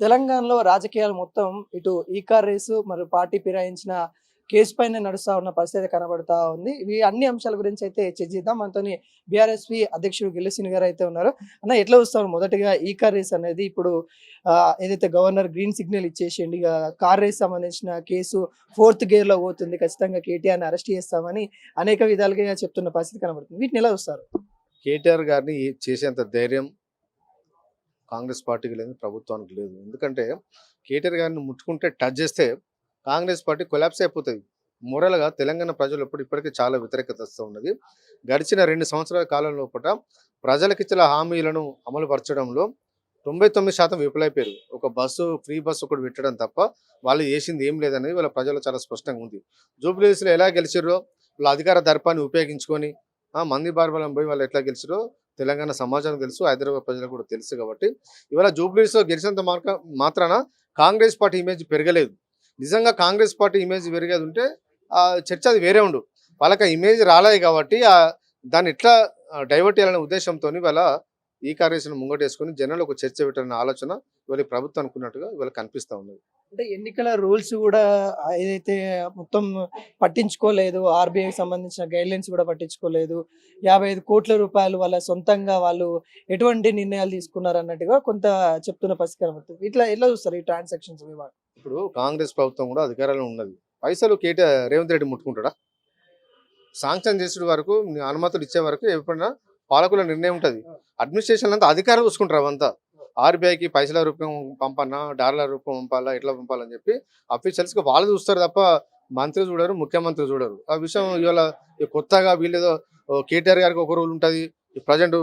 తెలంగాణలో రాజకీయాలు మొత్తం ఇటు ఈకార్ రేసు మరియు పార్టీ ఫిరాయించిన కేసు పైన నడుస్తా ఉన్న పరిస్థితి కనబడతా ఉంది. ఇవి అన్ని అంశాల గురించి అయితే చర్చిద్దాం మనతోని బీఆర్ఎస్పీ అధ్యక్షుడు గిల్లసిన్ గారు అయితే ఉన్నారు. అన్న ఎట్లా వస్తారు మొదటగా కార్ రేస్ అనేది ఇప్పుడు ఏదైతే గవర్నర్ గ్రీన్ సిగ్నల్ ఇచ్చేసిండి ఇక కార్ రేస్ సంబంధించిన కేసు ఫోర్త్ గేర్లో పోతుంది. ఖచ్చితంగా కేటీఆర్ని అరెస్ట్ చేస్తామని అనేక విధాలుగా చెప్తున్న పరిస్థితి కనబడుతుంది. వీటిని ఎలా వస్తారు కేటీఆర్ గారిని చేసేంత ధైర్యం కాంగ్రెస్ పార్టీకి లేదు ప్రభుత్వానికి లేదు. ఎందుకంటే కేటీఆర్ గారిని ముట్టుకుంటే టచ్ చేస్తే కాంగ్రెస్ పార్టీ కొలాప్స్ అయిపోతుంది. మొరల్గా తెలంగాణ ప్రజలు ఇప్పుడు ఇప్పటికే చాలా వ్యతిరేకత వస్తూ ఉన్నది. గడిచిన రెండు సంవత్సరాల కాలం లోపల ప్రజలకిచ్చిన హామీలను అమలు పరచడంలో తొంభై తొమ్మిది శాతం విఫలైపోయారు. ఒక బస్సు ఫ్రీ బస్సు ఒకటి పెట్టడం తప్ప వాళ్ళు చేసింది ఏం లేదనేది వాళ్ళ ప్రజలు చాలా స్పష్టంగా ఉంది. జూబ్లీస్లో ఎలా గెలిచారో వాళ్ళ అధికార దర్పాన్ని ఉపయోగించుకొని మంది బార్బలం పోయి వాళ్ళు ఎట్లా గెలిచారో తెలంగాణ సమాజానికి తెలుసు హైదరాబాద్ ప్రజలకు కూడా తెలుసు కాబట్టి. ఇవాళ జూబ్లీస్లో గెలిచినంత మార్క మాత్రాన కాంగ్రెస్ పార్టీ ఇమేజ్ పెరగలేదు. నిజంగా కాంగ్రెస్ పార్టీ ఇమేజ్ పెరిగేది ఉంటే ఆ చర్చ అది వేరే ఉండు. వాళ్ళకి ఆ ఇమేజ్ రాలేదు కాబట్టి ఆ దాన్ని ఎట్లా డైవర్ట్ చేయాలనే ఉద్దేశంతో ఇవాళ ఈ కార్యక్రమం ముంగటేసుకొని జనరల్ ఒక చర్చ పెట్టాలనే ఆలోచన ఇవాళ ప్రభుత్వం అనుకున్నట్టుగా ఇవాళ కనిపిస్తా ఉన్నది. అంటే ఎన్నికల రూల్స్ కూడా ఏదైతే మొత్తం పట్టించుకోలేదు ఆర్బీఐకి సంబంధించిన గైడ్ లైన్స్ కూడా పట్టించుకోలేదు యాభై ఐదు కోట్ల రూపాయలు వాళ్ళ సొంతంగా వాళ్ళు ఎటువంటి నిర్ణయాలు తీసుకున్నారు అన్నట్టుగా కొంత చెప్తున్న పరిస్థితి ఇట్లా ఎలా చూస్తారు ఈ ట్రాన్సాక్షన్స్ ఇప్పుడు కాంగ్రెస్ ప్రభుత్వం కూడా అధికారంలో ఉన్నది. పైసలు కేటీఆర్ రేవంత్ రెడ్డి ముట్టుకుంటాడా? శాంక్షన్ చేసే వరకు అనుమతులు ఇచ్చే వరకు ఎప్పుడైనా పాలకుల నిర్ణయం ఉంటుంది. అడ్మినిస్ట్రేషన్ అంతా అధికారులు చూసుకుంటారు అవంతా. ఆర్బీఐకి పైసల రూపం పంపన్నా డాలర్ రూపం పంపాలా ఎట్లా పంపాలని చెప్పి అఫీషియల్స్కి వాళ్ళు చూస్తారు తప్ప మంత్రి చూడరు ముఖ్యమంత్రి చూడరు. ఆ విషయం ఇవాళ కొత్తగా వీళ్ళేదో కేటీఆర్ గారికి ఒక రూల్ ఉంటుంది ప్రజెంట్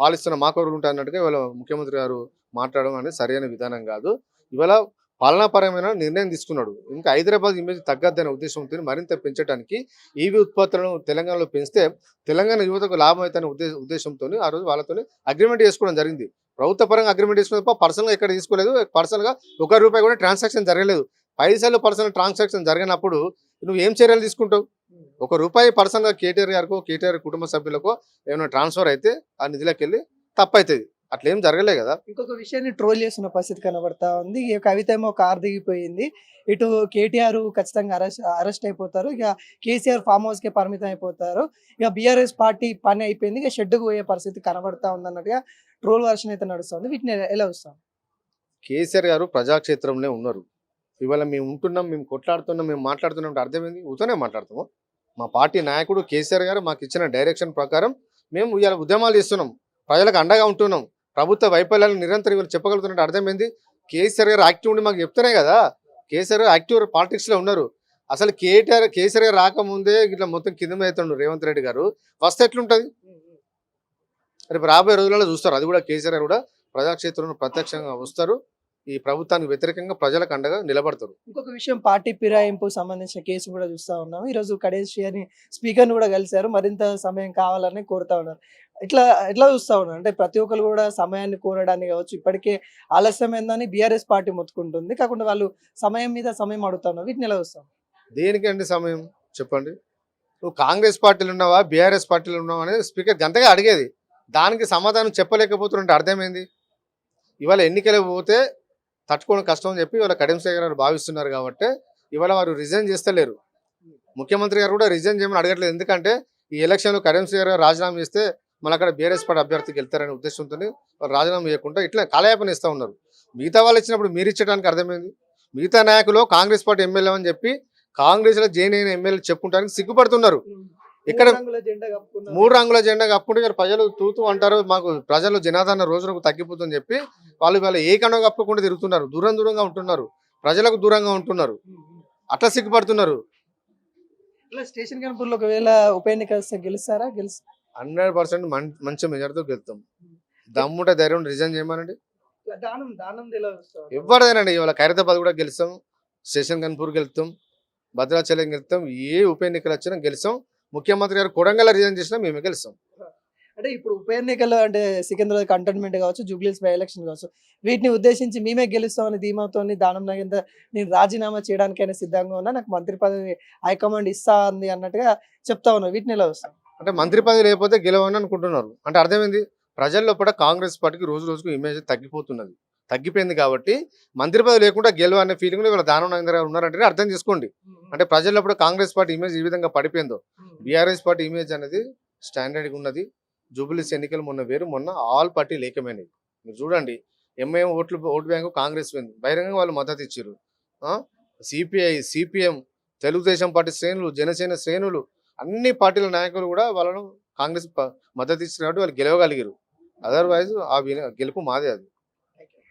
పాలిస్తున్న మాకు రూల్ ఉంటుంది అన్నట్టుగా ఇవాళ ముఖ్యమంత్రి గారు మాట్లాడడం అనేది సరైన విధానం కాదు. ఇవాళ పాలనాపరమైన నిర్ణయం తీసుకున్నాడు. ఇంకా హైదరాబాద్ ఇమేజ్ తగ్గద్దనే ఉద్దేశంతో మరింత పెంచడానికి ఈవీ ఉత్పత్తులను తెలంగాణలో పెంచితే తెలంగాణ యువతకు లాభం అవుతుందనే ఉద్దేశ ఉద్దేశంతో ఆ రోజు వాళ్ళతో అగ్రిమెంట్ చేసుకోవడం జరిగింది. ప్రభుత్వ పరంగా అగ్రిమెంట్ చేసుకున్న తప్ప పర్సనల్గా ఎక్కడ తీసుకోలేదు. పర్సనల్గా ఒక రూపాయి కూడా ట్రాన్సాక్షన్ జరగలేదు. పైసలు పర్సనల్ ట్రాన్సాక్షన్ జరిగినప్పుడు నువ్వు ఏం చర్యలు తీసుకుంటావు? ఒక రూపాయి పర్సనల్గా కేటీఆర్ గారికో కేటీఆర్ కుటుంబ సభ్యులకో ఏమైనా ట్రాన్స్ఫర్ అయితే ఆ నిధులకు వెళ్ళి తప్పవుతుంది అట్లా ఏం జరగలే కదా. ఇంకొక విషయాన్ని ట్రోల్ చేస్తున్న పరిస్థితి కనబడతా ఉంది. ఈ కవిత ఏమో కారు దిగిపోయింది. ఇటు కేటీఆర్ ఖచ్చితంగా అరెస్ట్ అరెస్ట్ అయిపోతారు. ఇక కేసీఆర్ ఫామ్ హౌస్కి పరిమితం అయిపోతారు. ఇక బీఆర్ఎస్ పార్టీ పని అయిపోయింది. ఇక షెడ్డుకు పోయే పరిస్థితి కనబడతా ఉంది అన్నట్టుగా ట్రోల్ వర్షన్ అయితే నడుస్తుంది. వీటిని ఎలా- ఎలా వస్తాం కేసీఆర్ గారు ప్రజాక్షేత్రంలో ఉన్నారు. ఇవాళ మేము ఉంటున్నాం మేము కొట్లాడుతున్నాం మేము మాట్లాడుతున్నాం అంటే అర్థమైంది ఊతోనే మాట్లాడుతాము మా పార్టీ నాయకుడు కేసీఆర్ గారు మాకు ఇచ్చిన డైరెక్షన్ ప్రకారం మేము ఇవాళ ఉద్యమాలు చేస్తున్నాం. ప్రజలకు అండగా ఉంటున్నాం. ప్రభుత్వ వైఫల్యాలను నిరంతరం ఇవాళ చెప్పగలుగుతున్నట్టు అర్థమైంది కేసీఆర్ గారు యాక్టివ్ ఉండి మాకు చెప్తేనే కదా? కేసీఆర్ గారు యాక్టివ్ పాలిటిక్స్లో ఉన్నారు. అసలు కేటీఆర్ కేసీఆర్ గారు రాకముందే ఇట్లా మొత్తం కింద అవుతుండ్రు రేవంత్ రెడ్డి గారు. వస్తే ఎట్లుంటుంది? రేపు రాబోయే రోజులలో చూస్తారు. అది కూడా కేసీఆర్ కూడా ప్రజాక్షేత్రంలో ప్రత్యక్షంగా వస్తారు. ఈ ప్రభుత్వానికి వ్యతిరేకంగా ప్రజలకు అండగా నిలబడతారు. ఇంకొక విషయం పార్టీ ఫిరాయింపు సంబంధించిన కేసు కూడా చూస్తా ఉన్నాం రోజు కడేష్ అని స్పీకర్ కూడా కలిశారు. మరింత సమయం కావాలని కోరుతా ఉన్నారు. ఇట్లా ఎట్లా చూస్తా ఉన్నారు? అంటే ప్రతి ఒక్కరు కూడా సమయాన్ని కోరడానికి కావచ్చు ఇప్పటికే ఆలస్యమైందని బీఆర్ఎస్ పార్టీ మొత్తుకుంటుంది. కాకుండా వాళ్ళు సమయం మీద సమయం అడుగుతా ఉన్నారు. వీటిని ఎలా చూస్తాం దేనికండి సమయం? చెప్పండి. నువ్వు కాంగ్రెస్ పార్టీలు ఉన్నావా? బీఆర్ఎస్ పార్టీలు ఉన్నావా? అనేది స్పీకర్ గంతగా అడిగేది. దానికి సమాధానం చెప్పలేకపోతున్నట్టు అర్థమైంది? ఇవాళ ఎన్నికలు పోతే తట్టుకోవడం కష్టం అని చెప్పి ఇవాళ కడియం శేఖర్ గారు భావిస్తున్నారు కాబట్టి ఇవాళ వారు రిజైన్ చేస్తలేరు. ముఖ్యమంత్రి గారు కూడా రిజైన్ చేయమని అడగట్లేదు. ఎందుకంటే ఈ ఎలక్షన్లో కడియం శేఖర్ గారు రాజీనామా చేస్తే మళ్ళీ అక్కడ బీఆర్ఎస్ పార్టీ అభ్యర్థికి వెళ్తారనే ఉద్దేశంతో వాళ్ళు రాజీనామా చేయకుండా ఇట్లా కాలయాపన ఇస్తూ ఉన్నారు. మిగతా వాళ్ళు ఇచ్చినప్పుడు మీరు ఇచ్చడానికి అర్థమైంది? మిగతా నాయకులు కాంగ్రెస్ పార్టీ ఎమ్మెల్యే అని చెప్పి కాంగ్రెస్లో జైన్ అయిన ఎమ్మెల్యే చెప్పుకుంటానికి సిగ్గుపడుతున్నారు. ఇక్కడ మూడు రంగుల జెండా కప్పుకుంటే ఇక్కడ ప్రజలు తూతూ అంటారు మాకు ప్రజలు జనాదరణ రోజులకు తగ్గిపోతుందని చెప్పి వాళ్ళు వాళ్ళు ఏ కండవ కప్పకుండా తిరుగుతున్నారు దూరం దూరంగా ఉంటున్నారు ప్రజలకు దూరంగా ఉంటున్నారు అట్లా సిగ్గుపడుతున్నారు. స్టేషన్ కనుపూర్లో ఒకవేళ ఉప ఎన్నిక గెలుస్తారా? గెలుస్తా హండ్రెడ్ పర్సెంట్ మంచి మెజార్టీతో గెలుస్తాం దమ్ముంటే ధైర్యం రిజైన్ చేయమనండి. ఎవరిదేనండి ఇవాళ ఖైరతాబాద్ కూడా గెలుస్తాం స్టేషన్ కన్పూర్ గెలుస్తాం భద్రాచలం గెలుస్తాం ఏ ఉప ఎన్నికలు వచ్చినా గెలుస్తాం. ముఖ్యమంత్రి గారు కొడంగల్ రిజైన్ చేసినా మేమే గెలుస్తాం. అంటే ఇప్పుడు ఉప ఎన్నికల్లో అంటే సికింద్రాబాద్ కంటోన్మెంట్ కావచ్చు జూబ్లీస్ బై ఎలక్షన్ కావచ్చు వీటిని ఉద్దేశించి మేమే గెలుస్తామని ధీమాతో దానం నాగేంద్ర నేను రాజీనామా చేయడానికైనా సిద్ధంగా ఉన్నా నాకు మంత్రి పదవి హైకమాండ్ ఇస్తా అంది అన్నట్టుగా చెప్తా ఉన్నారు వీటిని ఎలా వస్తాం అంటే మంత్రి పదవి లేకపోతే గెలవని అనుకుంటున్నారు అంటే అర్థమైంది? ప్రజల్లో కూడా కాంగ్రెస్ పార్టీకి రోజు రోజుకు ఇమేజ్ తగ్గిపోతున్నది. తగ్గిపోయింది కాబట్టి మంత్రి పదవి లేకుండా గెలువ అనే ఫీలింగ్ వీళ్ళ దానం నరేంద్ర గారు ఉన్నారంటే అర్థం చేసుకోండి. అంటే ప్రజల్లో ఇప్పుడు కాంగ్రెస్ పార్టీ ఇమేజ్ ఈ విధంగా పడిపోయిందో. బీఆర్ఎస్ పార్టీ ఇమేజ్ అనేది స్టాండర్డ్గా ఉన్నది. జూబిలీస్ ఎన్నికలు మొన్న వేరు మొన్న ఆల్ పార్టీ లేకమైనవి. మీరు చూడండి ఎంఐఎం ఓట్లు ఓటు బ్యాంకు కాంగ్రెస్ పోయింది. బహిరంగంగా వాళ్ళు మద్దతు ఇచ్చారు సిపిఐ సిపిఎం తెలుగుదేశం పార్టీ శ్రేణులు జనసేన శ్రేణులు అన్ని పార్టీల నాయకులు కూడా వాళ్ళను కాంగ్రెస్ మద్దతు ఇచ్చిన కాబట్టి వాళ్ళు గెలవగలిగారు అదర్వైజ్ ఆ గెలుపు మాదే అది.